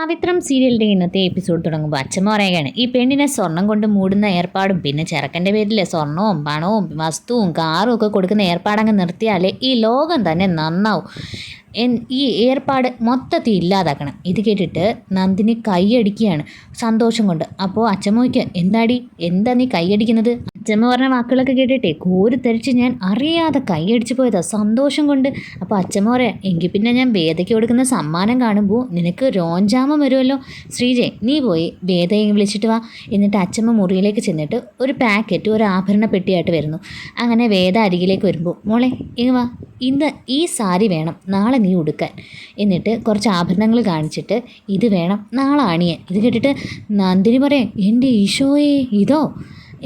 പവിത്രം സീരിയലിന്റെ ഇന്നത്തെ എപ്പിസോഡ് തുടങ്ങുമ്പോൾ അച്ഛൻ പറയുകയാണ് ഈ പെണ്ണിനെ സ്വർണം കൊണ്ട് മൂടുന്ന ഏർപ്പാടും പിന്നെ ചെറുക്കന്റെ പേരിലെ സ്വർണവും പണവും വസ്തുവും കാറും ഒക്കെ കൊടുക്കുന്ന ഏർപ്പാടങ്ങ് നിർത്തിയാലേ ഈ ലോകം തന്നെ നന്നാവും. എൻ ഈ ഏർപ്പാട് മൊത്തത്തിൽ ഇല്ലാതാക്കണം. ഇത് കേട്ടിട്ട് നന്ദിനി കൈയടിക്കുകയാണ് സന്തോഷം കൊണ്ട്. അപ്പോൾ അച്ഛമ്മയ്ക്ക് എന്താടി? എന്താ നീ കൈയടിക്കുന്നത്? അച്ഛമ്മ പറഞ്ഞ വാക്കുകളൊക്കെ കേട്ടിട്ടേ കോരി തെറിച്ച് ഞാൻ അറിയാതെ കൈയടിച്ച് പോയതാ. സന്തോഷം കൊണ്ട്. അപ്പോൾ അച്ഛമ്മ പറയാം എങ്കിൽ പിന്നെ ഞാൻ വേദയ്ക്ക് കൊടുക്കുന്ന സമ്മാനം കാണുമ്പോൾ നിനക്ക് രോഞ്ചാമം വരുമല്ലോ ശ്രീജയ് നീ പോയി വേദയെ വിളിച്ചിട്ട് വാ. എന്നിട്ട് അച്ഛമ്മ മുറിയിലേക്ക് ചെന്നിട്ട് ഒരു പാക്കറ്റ് ഒരു ആഭരണ പെട്ടിയായിട്ട് വരുന്നു. അങ്ങനെ വേദ അരികിലേക്ക് വരുമ്പോൾ മോളെ ഇങ്ങ് വാ. ഇന്ന് ഈ സാരി വേണം. നാളെ നീ ഉടുക്കാൻ. എന്നിട്ട് കുറച്ച് ആഭരണങ്ങൾ കാണിച്ചിട്ട് ഇത് വേണം. നാളെ അണിയാൻ. ഇത് കേട്ടിട്ട് നന്ദിനി പറയാം എന്റെ ഈശോയെ ഇതോ?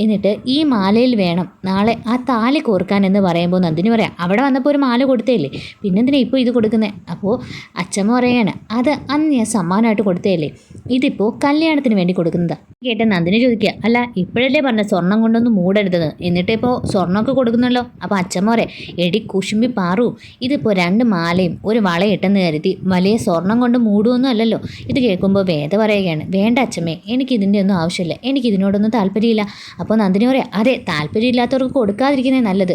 എന്നിട്ട് ഈ മാലയിൽ വേണം നാളെ ആ താലി കോർക്കാൻ എന്ന് പറയുമ്പോൾ നന്ദിനി പറയാം അവിടെ വന്നപ്പോൾ ഒരു മാല കൊടുത്തേല്ലേ? പിന്നെന്തിനാ ഇപ്പോൾ ഇത് കൊടുക്കുന്നത് അപ്പോൾ അച്ഛമ്മ പറയാണ് അത് അന്ന് ഞാൻ സമ്മാനമായിട്ട് കൊടുത്തേല്ലേ? ഇതിപ്പോൾ കല്യാണത്തിന് വേണ്ടി കൊടുക്കുന്നതാ. കേട്ട നന്ദിനി ചോദിക്കുക അല്ല ഇപ്പോഴല്ലേ പറഞ്ഞ സ്വർണം കൊണ്ടൊന്നും മൂടരുതെന്ന്? എന്നിട്ട് ഇപ്പോൾ സ്വർണമൊക്കെ കൊടുക്കുന്നല്ലോ? അപ്പോൾ അച്ഛമ്മ പറയാം എടി കുശുമ്പി പാറു ഇതിപ്പോൾ രണ്ട് മാലയും ഒരു വളയിട്ടെന്ന് കരുതി വലിയ സ്വർണം കൊണ്ട് മൂടുമൊന്നും അല്ലല്ലോ? ഇത് കേൾക്കുമ്പോൾ വേദ പറയുകയാണ് വേണ്ട അച്ഛമ്മേ എനിക്കിതിന്റെ ഒന്നും ആവശ്യമില്ല. എനിക്കിതിനോടൊന്നും താല്പര്യമില്ല. അപ്പോൾ നന്ദിനി പറയാം അതെ താല്പര്യമില്ലാത്തവർക്ക് കൊടുക്കാതിരിക്കുന്നേ നല്ലത്.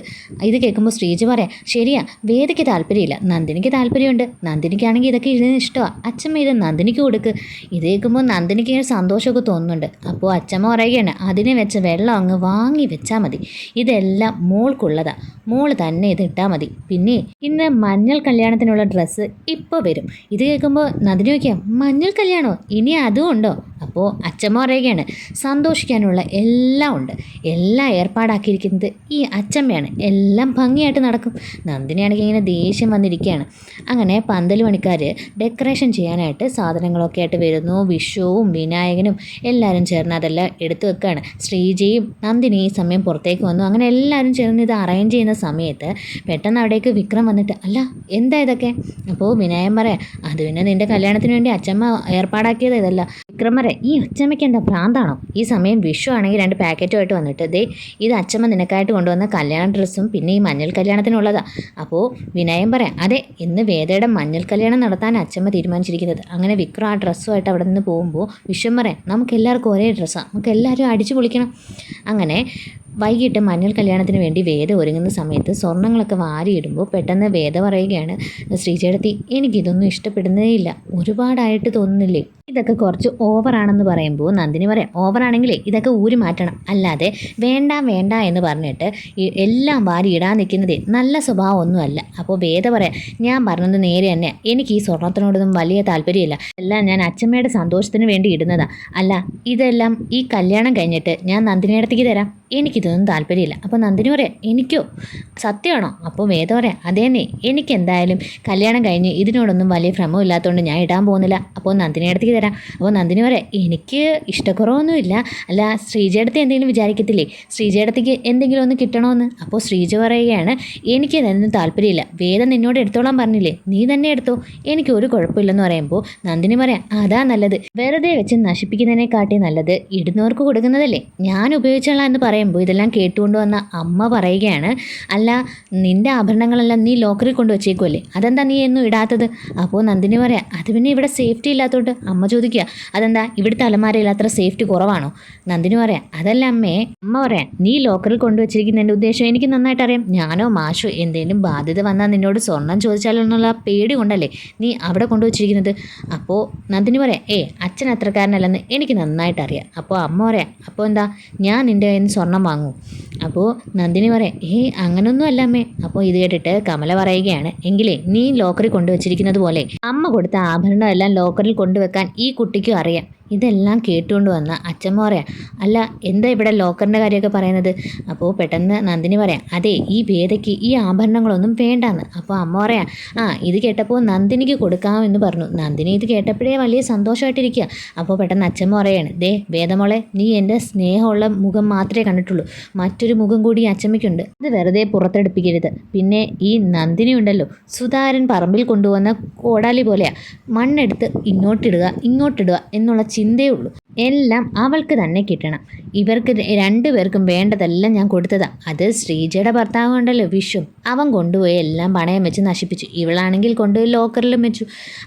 ഇത് കേൾക്കുമ്പോൾ ശ്രീജ പറയാം ശരിയാ വേദയ്ക്ക് താല്പര്യമില്ല നന്ദിനിക്ക് താല്പര്യമുണ്ട്. നന്ദിനിക്കാണെങ്കിൽ ഇതൊക്കെ ഇതിന് ഇഷ്ടമാണ് അച്ഛമ്മ ഇത് നന്ദിനിക്ക് കൊടുക്ക്. ഇത് കേൾക്കുമ്പോൾ നന്ദിനിക്ക് ഇങ്ങനെ സന്തോഷമൊക്കെ തോന്നുന്നുണ്ട്. അപ്പോൾ അച്ഛമ്മ പറയുകയാണ് അതിനെ വെച്ച് വെള്ളം അങ്ങ് വാങ്ങി വെച്ചാൽ മതി. ഇതെല്ലാം മോൾക്കുള്ളതാണ് മോൾ തന്നെ ഇത് ഇട്ടാൽ മതി. പിന്നെ ഇന്ന് മഞ്ഞൾ കല്യാണത്തിനുള്ള ഡ്രസ്സ് ഇപ്പോൾ വരും. ഇത് കേൾക്കുമ്പോൾ നന്ദിനി നോക്കിയാൽ മഞ്ഞൾ കല്യാണോ ഇനി അതും ഉണ്ടോ? അപ്പോൾ അച്ഛമ്മ പറയുകയാണ് സന്തോഷിക്കാനുള്ള എല്ലാം ഉണ്ട്. എല്ലാം ഏർപ്പാടാക്കിയിരിക്കുന്നത് ഈ അച്ഛമ്മയാണ്. എല്ലാം ഭംഗിയായിട്ട് നടക്കും. നന്ദിനിയാണെങ്കിൽ ഇങ്ങനെ ദേഷ്യം വന്നിരിക്കുകയാണ്. അങ്ങനെ പന്തൽ പണിക്കാർ ഡെക്കറേഷൻ ചെയ്യാനായിട്ട് സാധനങ്ങളൊക്കെ ആയിട്ട് വരുന്നു. വിഷുവും വിനായകനും എല്ലാവരും ചേർന്ന് അതെല്ലാം എടുത്തു വെക്കുകയാണ്. ശ്രീജയും നന്ദിനി ഈ സമയം പുറത്തേക്ക് വന്നു. അങ്ങനെ എല്ലാവരും ചേർന്ന് ഇത് അറേഞ്ച് ചെയ്യുന്ന സമയത്ത് പെട്ടെന്ന് അവിടേക്ക് വിക്രം വന്നിട്ട് അല്ല എന്താ ഇതൊക്കെ? അപ്പോൾ വിനായകൻ പറയാം അത് പിന്നെ നിന്റെ കല്യാണത്തിന് വേണ്ടി അച്ഛമ്മ ഏർപ്പാടാക്കിയത് ഇതല്ല. വിക്രം പറയാം അച്ഛമ്മയ്ക്ക് എന്താ ഭ്രാന്താണോ? ഈ സമയം വിഷു ആണെങ്കിൽ രണ്ട് പാക്കറ്റുമായിട്ട് വന്നിട്ട് ദേ ഇത് അച്ചമ്മ നിനക്കായിട്ട് കൊണ്ടുവന്ന കല്യാണ ഡ്രസ്സും പിന്നെ ഈ മഞ്ഞൾ കല്യാണത്തിനുള്ളതാ. അപ്പോൾ വിനയം പറയാം അതെ ഇന്ന് വേദയുടെ മഞ്ഞൾ കല്യാണം നടത്താൻ അച്ചമ്മ തീരുമാനിച്ചിരിക്കുന്നത്. അങ്ങനെ വിക്രം ആ ഡ്രസ്സുമായിട്ട് അവിടെ നിന്ന് പോകുമ്പോൾ വിഷം പറയാം നമുക്ക് എല്ലാവർക്കും ഒരേ ഡ്രസ്സാണ് നമുക്ക് എല്ലാവരും അടിച്ചു പൊളിക്കണം. അങ്ങനെ വൈകിട്ട് മഞ്ഞൾ കല്യാണത്തിന് വേണ്ടി വേദ ഒരുങ്ങുന്ന സമയത്ത് സ്വർണങ്ങളൊക്കെ വാരിയിടുമ്പോൾ പെട്ടെന്ന് വേദ പറയുകയാണ് ശ്രീചേടത്തി എനിക്കിതൊന്നും ഇഷ്ടപ്പെടുന്നതേ ഇല്ല ഒരുപാടായിട്ട് തോന്നുന്നില്ലേ? ഇതൊക്കെ കുറച്ച് ഓവറാണെന്ന് പറയുമ്പോൾ നന്ദിനി പറയാം ഓവറാണെങ്കിലേ ഇതൊക്കെ ഊരി മാറ്റണം. അല്ലാതെ വേണ്ട വേണ്ട എന്ന് പറഞ്ഞിട്ട് എല്ലാം വാരി ഇടാൻ നിൽക്കുന്നതേ നല്ല സ്വഭാവമൊന്നുമല്ല. അപ്പോൾ വേദ പറയാം ഞാൻ പറഞ്ഞത് നേരെ തന്നെ എനിക്ക് ഈ സ്വർണത്തിനോടൊന്നും വലിയ താല്പര്യമില്ല. എല്ലാം ഞാൻ അച്ഛമ്മയുടെ സന്തോഷത്തിന് വേണ്ടി ഇടുന്നതാ. അല്ല ഇതെല്ലാം ഈ കല്യാണം കഴിഞ്ഞിട്ട് ഞാൻ നന്ദിനിയടത്തേക്ക് തരാം. എനിക്കിതൊന്നും താല്പര്യമില്ല. അപ്പോൾ നന്ദിനി പറയാം എനിക്കോ? സത്യമാണോ? അപ്പോൾ വേദ പറയാം അതേന്നെ എനിക്ക് എന്തായാലും കല്യാണം കഴിഞ്ഞ് ഇതിനോടൊന്നും വലിയ ഭ്രമമില്ലാത്തതുകൊണ്ട് ഞാൻ ഇടാൻ പോകുന്നില്ല. അപ്പോൾ നന്ദിനിയടത്തേക്ക് തരാം. അപ്പോൾ നന്ദിനി പറയാം എനിക്ക് ഇഷ്ടക്കുറവൊന്നുമില്ല അല്ല ശ്രീജയടത്ത് എന്തെങ്കിലും വിചാരിക്കത്തില്ലേ? ശ്രീജയടത്തേക്ക് എന്തെങ്കിലും ഒന്ന് കിട്ടണമെന്ന് അപ്പോൾ ശ്രീജ പറയുകയാണ് എനിക്ക് ഇതൊന്നും താല്പര്യമില്ല. വേദം നിന്നോട് എടുത്തോളാൻ പറഞ്ഞില്ലേ? നീ തന്നെ എടുത്തോ. എനിക്ക് ഒരു കുഴപ്പമില്ലെന്ന് പറയുമ്പോൾ നന്ദിനി പറയാം അതാ നല്ലത്. വെറുതെ വെച്ച് നശിപ്പിക്കുന്നതിനെക്കാട്ടി നല്ലത് ഇടുന്നവർക്ക് കൊടുക്കുന്നതല്ലേ? ഞാൻ ഉപയോഗിച്ചോളാം എന്ന് പറയുമ്പോൾ ഇതെല്ലാം കേട്ടുകൊണ്ട് വന്ന അമ്മ പറയുകയാണ് അല്ല നിന്റെ ആഭരണങ്ങളെല്ലാം നീ ലോക്കറിൽ കൊണ്ട് വെച്ചേക്കുമല്ലേ അതെന്താ നീ എന്നും ഇടാത്തത്? അപ്പോൾ നന്ദിനി പറയാം അത് പിന്നെ ഇവിടെ സേഫ്റ്റി ഇല്ലാത്തതുകൊണ്ട് അമ്മ ചോദിക്കുക അതെന്താ? ഇവിടുത്തെ അലമാരയിൽ അത്ര സേഫ്റ്റി കുറവാണോ? നന്ദിനി പറയാം അതല്ല അമ്മേ അമ്മ പറയാം നീ ലോക്കറിൽ കൊണ്ടുവച്ചിരിക്കുന്നതിന്റെ ഉദ്ദേശം എനിക്ക് നന്നായിട്ട് അറിയാം. ഞാനോ മാഷോ എന്തെങ്കിലും ബാധ്യത വന്നാൽ നിന്നോട് സ്വർണം ചോദിച്ചാലോ എന്നുള്ള പേടി കൊണ്ടല്ലേ നീ അവിടെ കൊണ്ടുവച്ചിരിക്കുന്നത്? അപ്പോൾ നന്ദിനി പറയാം ഏ അച്ഛൻ അത്രക്കാരനല്ലെന്ന് എനിക്ക് നന്നായിട്ട് അറിയാം. അപ്പോൾ അമ്മ പറയാം അപ്പോൾ എന്താ? ഞാൻ നിന്റെ കയ്യിൽ നിന്ന് സ്വർണം വാങ്ങൂ. അപ്പോൾ നന്ദിനി പറയാം ഏ അങ്ങനൊന്നും അല്ല അമ്മേ. അപ്പോൾ ഇത് കേട്ടിട്ട് കമല പറയുകയാണ് എങ്കിലേ നീ ലോക്കറിൽ കൊണ്ടുവച്ചിരിക്കുന്നത് പോലെ അമ്മ കൊടുത്ത ആഭരണം എല്ലാം ലോക്കറിൽ കൊണ്ടുവെക്കാൻ ഈ കുട്ടിക്കും അറിയാം. ഇതെല്ലാം കേട്ടുകൊണ്ട് വന്ന അച്ഛമ്മ പറയാം അല്ല എന്താ ഇവിടെ ലോക്കറിന്റെ കാര്യമൊക്കെ പറയുന്നത്? അപ്പോൾ പെട്ടെന്ന് നന്ദിനി പറയാം അതെ ഈ വേദയ്ക്ക് ഈ ആഭരണങ്ങളൊന്നും വേണ്ടാന്ന്. അപ്പോൾ അമ്മ പറയാം ആ ഇത് കേട്ടപ്പോൾ നന്ദിനിക്ക് കൊടുക്കാമെന്ന് പറഞ്ഞു. നന്ദിനി ഇത് കേട്ടപ്പോഴേ വലിയ സന്തോഷമായിട്ടിരിക്കുക അപ്പോൾ പെട്ടെന്ന് അച്ഛമ്മ പറയാണ് ദേ വേദമോളെ നീ എന്റെ സ്നേഹമുള്ള മുഖം മാത്രമേ കണ്ടിട്ടുള്ളൂ. മറ്റൊരു മുഖം കൂടി അച്ഛമ്മയ്ക്കുണ്ട്. അത് വെറുതെ പുറത്തെടുപ്പിക്കരുത്. പിന്നെ ഈ നന്ദിനി ഉണ്ടല്ലോ സുധാരൻ പറമ്പിൽ കൊണ്ടുവന്ന കോടാലി പോലെയാണ് മണ്ണെടുത്ത് ഇങ്ങോട്ടിടുക ഇങ്ങോട്ടിടുക എന്നുള്ള ചിന്തയേ ഉള്ളൂ എല്ലാം അവൾക്ക് തന്നെ കിട്ടണം. ഇവർക്ക് രണ്ടുപേർക്കും വേണ്ടതെല്ലാം ഞാൻ കൊടുത്തതാ. അത് ശ്രീജയുടെ ഭർത്താവ് കൊണ്ടല്ലോ വിഷു. അവൻ കൊണ്ടുപോയി എല്ലാം പണയം വെച്ച് നശിപ്പിച്ചു. ഇവളാണെങ്കിൽ കൊണ്ടുപോയി ലോക്കറിലും വെച്ചു.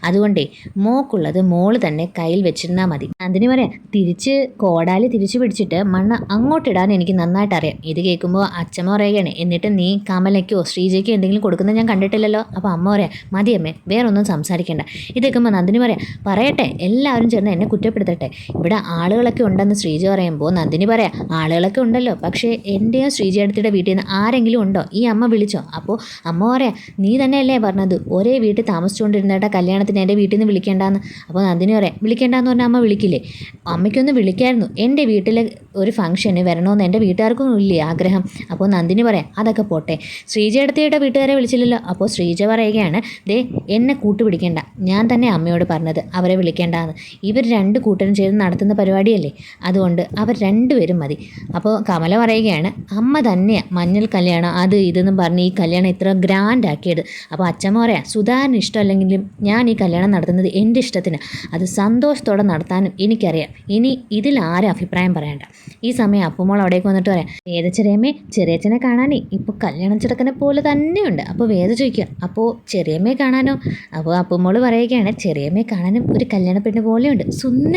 അതുകൊണ്ടേ മോക്കുള്ളത് മോൾ തന്നെ കയ്യിൽ വെച്ചിരുന്നാൽ മതി. അതിന് പറയാം തിരിച്ച് കോടാലി തിരിച്ചു പിടിച്ചിട്ട് മണ്ണ് അങ്ങോട്ടിടാൻ എനിക്ക് നന്നായിട്ട് അറിയാം ഇത് കേൾക്കുമ്പോൾ അച്ഛമ്മ പറയുകയാണ് എന്നിട്ട് നീ കമലയ്ക്കോ ശ്രീജയ്ക്കോ എന്തെങ്കിലും കൊടുക്കുന്നത് ഞാൻ കണ്ടിട്ടില്ലല്ലോ. അപ്പോൾ അമ്മ പറയാം മതിയമ്മേ വേറൊന്നും സംസാരിക്കേണ്ട. ഇത് കേൾക്കുമ്പോൾ നന്ദിനി പറയാം പറയട്ടെ എല്ലാവരും ചേർന്ന് എന്നെ കുറ്റപ്പെടുത്തട്ടെ ഇവിടെ ആളുകളൊക്കെ ഉണ്ടെന്ന് ശ്രീജി പറയുമ്പോൾ നന്ദിനി പറയാം ആളുകളൊക്കെ ഉണ്ടല്ലോ പക്ഷേ എന്റെയോ ശ്രീജയടുത്തിയുടെ വീട്ടിൽ നിന്ന് ആരെങ്കിലും ഉണ്ടോ? ഈ അമ്മ വിളിച്ചോ. അപ്പോൾ അമ്മ പറയാം നീ തന്നെയല്ലേ പറഞ്ഞത് ഒരേ വീട്ടിൽ താമസിച്ചുകൊണ്ടിരുന്നേട്ടാ കല്യാണത്തിന് എന്റെ വീട്ടിൽ നിന്ന് വിളിക്കേണ്ടാന്ന്. അപ്പോൾ നന്ദിനി പറയാം വിളിക്കേണ്ടെന്ന് പറഞ്ഞാൽ അമ്മ വിളിക്കില്ലേ? അമ്മയ്ക്കൊന്ന് വിളിക്കായിരുന്നു എന്റെ വീട്ടിൽ ഒരു ഫംഗ്ഷന് വരണമെന്ന് എന്റെ വീട്ടുകാർക്കും ഇല്ലേ ആഗ്രഹം? അപ്പോൾ നന്ദിനി പറയാം അതൊക്കെ പോട്ടെ. ശ്രീജയടുത്തിയുടെ വീട്ടുകാരെ വിളിച്ചില്ലല്ലോ. അപ്പോൾ ശ്രീജ പറയുകയാണ് ദേ എന്നെ കൂട്ടുപിടിക്കേണ്ട ഞാൻ തന്നെ അമ്മയോട് പറഞ്ഞത് അവരെ വിളിക്കേണ്ടാന്ന്. ഇവർ രണ്ട് കൂട്ടരും ചേർന്ന് നടത്തുന്ന പരിപാടിയല്ലേ? അതുകൊണ്ട് അവർ രണ്ടുപേരും മതി. അപ്പോൾ കമല പറയുകയാണ് അമ്മ തന്നെയാണ് മഞ്ഞൾ കല്യാണം അത് ഇതെന്നും പറഞ്ഞ് ഈ കല്യാണം ഇത്ര ഗ്രാൻഡ് ആക്കിയത് അപ്പോൾ അച്ഛമ്മ പറയാം സുധാകരന് ഇഷ്ടമല്ലെങ്കിലും ഞാൻ ഈ കല്യാണം നടത്തുന്നത് എന്റെ ഇഷ്ടത്തിന്. അത് സന്തോഷത്തോടെ നടത്താനും എനിക്കറിയാം. ഇനി ഇതിൽ ആരും അഭിപ്രായം പറയണ്ട ഈ സമയം അപ്പുമോൾ അവിടേക്ക് വന്നിട്ട് പറയാം വേദ ചെറിയമ്മേ ചെറിയച്ഛനെ കാണാനേ ഇപ്പോൾ കല്യാണം ചെറുക്കനെ പോലെ തന്നെയുണ്ട്. അപ്പോൾ വേദ ചോദിക്കുക അപ്പോൾ ചെറിയമ്മയെ കാണാനോ? അപ്പോൾ അപ്പുമോൾ പറയുകയാണ് ചെറിയമ്മയെ കാണാനും ഒരു കല്യാണ പെണ്ണ് പോലെയുണ്ട്.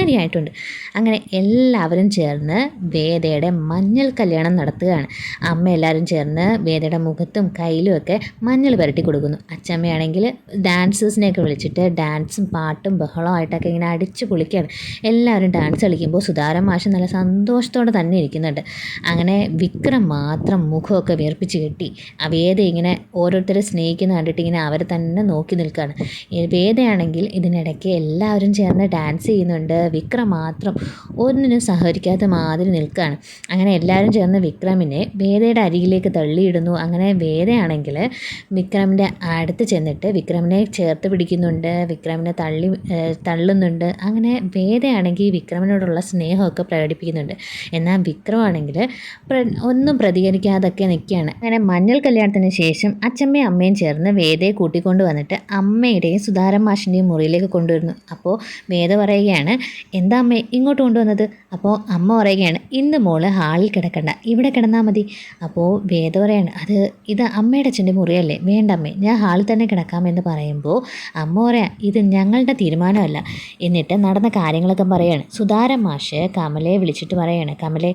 സുന്ദരിയായിട്ടുണ്ട് അങ്ങനെ എല്ലാവരും ചേർന്ന് വേദയുടെ മഞ്ഞൾ കല്യാണം നടത്തുകയാണ്. അമ്മ എല്ലാവരും ചേർന്ന് വേദയുടെ മുഖത്തും കയ്യിലും ഒക്കെ മഞ്ഞൾ പുരട്ടി കൊടുക്കുന്നു. അച്ചമ്മയാണെങ്കിൽ ഡാൻസേഴ്സിനെയൊക്കെ വിളിച്ചിട്ട് ഡാൻസും പാട്ടും ബഹളമായിട്ടൊക്കെ ഇങ്ങനെ അടിച്ച് പൊളിക്കുകയാണ്. എല്ലാവരും ഡാൻസ് കളിക്കുമ്പോൾ സുധാരൻ മാഷ് നല്ല സന്തോഷത്തോടെ തന്നെ ഇരിക്കുന്നുണ്ട്. അങ്ങനെ വിക്രം മാത്രം മുഖമൊക്കെ വീർപ്പിച്ച് കെട്ടി. ആ വേദ ഇങ്ങനെ ഓരോരുത്തരെ സ്നേഹിക്കുന്ന കണ്ടിട്ട് ഇങ്ങനെ അവരെ തന്നെ നോക്കി നിൽക്കുകയാണ്. വേദയാണെങ്കിൽ ഇതിനിടയ്ക്ക് എല്ലാവരും ചേർന്ന് ഡാൻസ് ചെയ്യുന്നുണ്ട്. വിക്രം മാത്രം ഒന്നിനും സഹകരിക്കാത്ത മാതിരി നിൽക്കുകയാണ്. അങ്ങനെ എല്ലാവരും ചേർന്ന് വിക്രമിനെ വേദയുടെ അരികിലേക്ക് തള്ളിയിടുന്നു. അങ്ങനെ വേദയാണെങ്കിൽ വിക്രമിന്റെ അടുത്ത് ചെന്നിട്ട് വിക്രമിനെ ചേർത്ത് പിടിക്കുന്നുണ്ട് വിക്രമിനെ തള്ളി തള്ളുന്നുണ്ട്. അങ്ങനെ വേദയാണെങ്കിൽ വിക്രമിനോടുള്ള സ്നേഹമൊക്കെ പ്രകടിപ്പിക്കുന്നുണ്ട്. എന്നാൽ വിക്രമാണെങ്കിൽ ഒന്നും പ്രതികരിക്കാതൊക്കെ നിൽക്കുകയാണ്. അങ്ങനെ മഞ്ഞൾ കല്യാണത്തിന് ശേഷം അച്ഛമ്മയും അമ്മയും ചേർന്ന് വേദയെ കൂട്ടിക്കൊണ്ട് വന്നിട്ട് അമ്മയുടെയും സുധാരൻ മാഷിന്റെയും മുറിയിലേക്ക് കൊണ്ടുവരുന്നു. അപ്പോൾ വേദ പറയുകയാണ് എന്താ അമ്മേ ഇങ്ങോട്ട് കൊണ്ടുവന്നത്? അപ്പോൾ അമ്മ പറയുകയാണ് ഇന്ന് മോൾ ഹാളിൽ കിടക്കണ്ട ഇവിടെ കിടന്നാൽ മതി. അപ്പോൾ വേദ പറയാണ് അത് ഇത് അമ്മയുടെ അച്ഛന്റെ മുറിയല്ലേ? വേണ്ട അമ്മേ ഞാൻ ഹാളിൽ തന്നെ കിടക്കാമെന്ന് പറയുമ്പോൾ അമ്മ പറയാം ഇത് ഞങ്ങളുടെ തീരുമാനമല്ല. എന്നിട്ട് നടന്ന കാര്യങ്ങളൊക്കെ പറയാണ്. സുധാര മാഷ് കമലയെ വിളിച്ചിട്ട് പറയാണ് കമലെ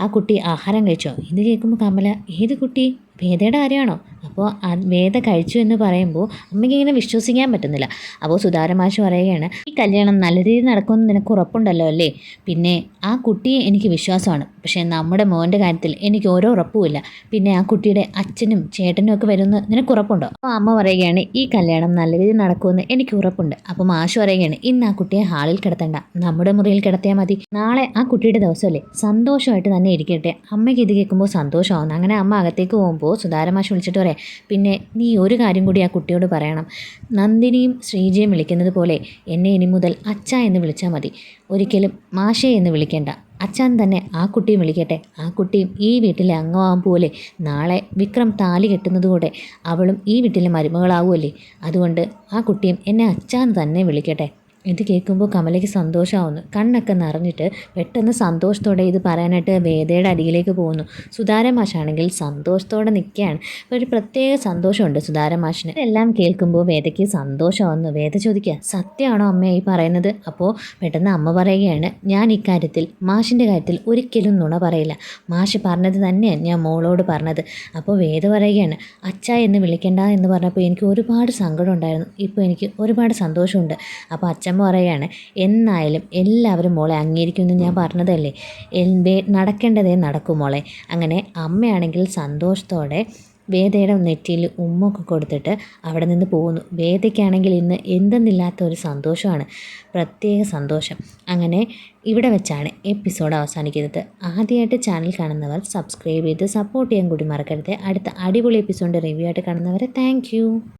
ആ കുട്ടി ആഹാരം കഴിച്ചോ? ഇത് കേൾക്കുമ്പോൾ കമല ഏത് കുട്ടി? വേദയുടെ കാര്യമാണോ? അപ്പോൾ വേദ കഴിച്ചു എന്ന് പറയുമ്പോൾ അമ്മയ്ക്ക് ഇങ്ങനെ വിശ്വസിക്കാൻ പറ്റുന്നില്ല. അപ്പോൾ സുധാരമാഷ് പറയുകയാണ് ഈ കല്യാണം നല്ല രീതിയിൽ നടക്കുമെന്ന് നിനക്ക് ഉറപ്പുണ്ടല്ലോ അല്ലേ? പിന്നെ ആ കുട്ടിയെ എനിക്ക് വിശ്വാസമാണ്. പക്ഷേ നമ്മുടെ മോന്റെ കാര്യത്തിൽ എനിക്ക് ഓരോ ഉറപ്പുമില്ല പിന്നെ ആ കുട്ടിയുടെ അച്ഛനും ചേട്ടനും ഒക്കെ വരുമെന്ന് നിനക്ക് ഉറപ്പുണ്ടോ? അപ്പോൾ അമ്മ പറയുകയാണ് ഈ കല്യാണം നല്ല രീതിയിൽ നടക്കുമെന്ന് എനിക്ക് ഉറപ്പുണ്ട്. അപ്പോൾ മാഷ് പറയുകയാണ് ഇന്ന് ആ കുട്ടിയെ ഹാളിൽ കിടത്തണ്ട. നമ്മുടെ മുറിയിൽ കിടത്തിയാൽ മതി. നാളെ ആ കുട്ടിയുടെ ദിവസമല്ലേ? സന്തോഷമായിട്ട് തന്നെ ഇരിക്കട്ടെ. അമ്മയ്ക്ക് ഇത് കേൾക്കുമ്പോൾ സന്തോഷമാവുന്നു അങ്ങനെ അമ്മ അകത്തേക്ക് പോകുമ്പോൾ സുധാരമാഷ് വിളിച്ചിട്ട് പറയാം പിന്നെ നീ ഒരു കാര്യം കൂടി ആ കുട്ടിയോട് പറയണം. നന്ദിനിയും ശ്രീജയും വിളിക്കുന്നത് പോലെ എന്നെ ഇനി മുതൽ അച്ഛ എന്ന് വിളിച്ചാൽ മതി. ഒരിക്കലും മാഷേ എന്ന് വിളിക്കേണ്ട. അച്ഛൻ തന്നെ ആ കുട്ടിയും വിളിക്കട്ടെ. ആ കുട്ടിയും ഈ വീട്ടിലെ അംഗമാകും പോലെ നാളെ വിക്രം താലി കെട്ടുന്നതുകൂടെ അവളും ഈ വീട്ടിലെ മരുമകളാവുമല്ലേ? അതുകൊണ്ട് ആ കുട്ടിയും എന്നെ അച്ഛൻ തന്നെ വിളിക്കട്ടെ. ഇത് കേൾക്കുമ്പോൾ കമലയ്ക്ക് സന്തോഷമാവുന്നു. കണ്ണൊക്കെ നിറഞ്ഞിട്ട് പെട്ടെന്ന് സന്തോഷത്തോടെ ഇത് പറയാനായിട്ട് വേദയുടെ അരികിലേക്ക് പോകുന്നു. സുധാര മാഷാണെങ്കിൽ സന്തോഷത്തോടെ നിൽക്കുകയാണ്. ഒരു പ്രത്യേക സന്തോഷമുണ്ട് സുധാര മാഷിന്. ഇതെല്ലാം കേൾക്കുമ്പോൾ വേദയ്ക്ക് സന്തോഷമാവുന്നു. വേദ ചോദിക്കുക സത്യമാണോ അമ്മ ഈ പറയുന്നത്? അപ്പോൾ പെട്ടെന്ന് അമ്മ പറയുകയാണ് ഞാൻ ഇക്കാര്യത്തിൽ മാഷിന്റെ കാര്യത്തിൽ ഒരിക്കലും നുണ പറയില്ല. മാഷ് പറഞ്ഞത് തന്നെയാണ് ഞാൻ മോളോട് പറഞ്ഞത്. അപ്പോൾ വേദ പറയുകയാണ് അച്ഛ എന്ന് വിളിക്കേണ്ട എന്ന് പറഞ്ഞപ്പോൾ എനിക്ക് ഒരുപാട് സങ്കടം ഉണ്ടായിരുന്നു. ഇപ്പോൾ എനിക്ക് ഒരുപാട് സന്തോഷമുണ്ട്. അപ്പോൾ അച്ഛമ്മ പറയുകയാണ് എന്നായാലും എല്ലാവരും മോളെ അംഗീകരിക്കുമെന്ന് ഞാൻ പറഞ്ഞതല്ലേ? എന്തേ നടക്കേണ്ടതേ നടക്കും മോളെ. അങ്ങനെ അമ്മയാണെങ്കിൽ സന്തോഷത്തോടെ വേദയുടെ നെറ്റിയിൽ ഉമ്മൊക്കെ കൊടുത്തിട്ട് അവിടെ നിന്ന് പോകുന്നു. വേദയ്ക്കാണെങ്കിൽ ഇന്ന് എന്തെന്നില്ലാത്ത ഒരു സന്തോഷമാണ് പ്രത്യേക സന്തോഷം. അങ്ങനെ ഇവിടെ വെച്ചാണ് എപ്പിസോഡ് അവസാനിക്കുന്നത്. ആദ്യമായിട്ട് ചാനൽ കാണുന്നവർ സബ്സ്ക്രൈബ് ചെയ്ത് സപ്പോർട്ട് ചെയ്യാൻ കൂടി മറക്കരുത്. അടുത്ത അടിപൊളി എപ്പിസോഡ് റിവ്യൂ ആയിട്ട് കാണുന്നവരെ താങ്ക്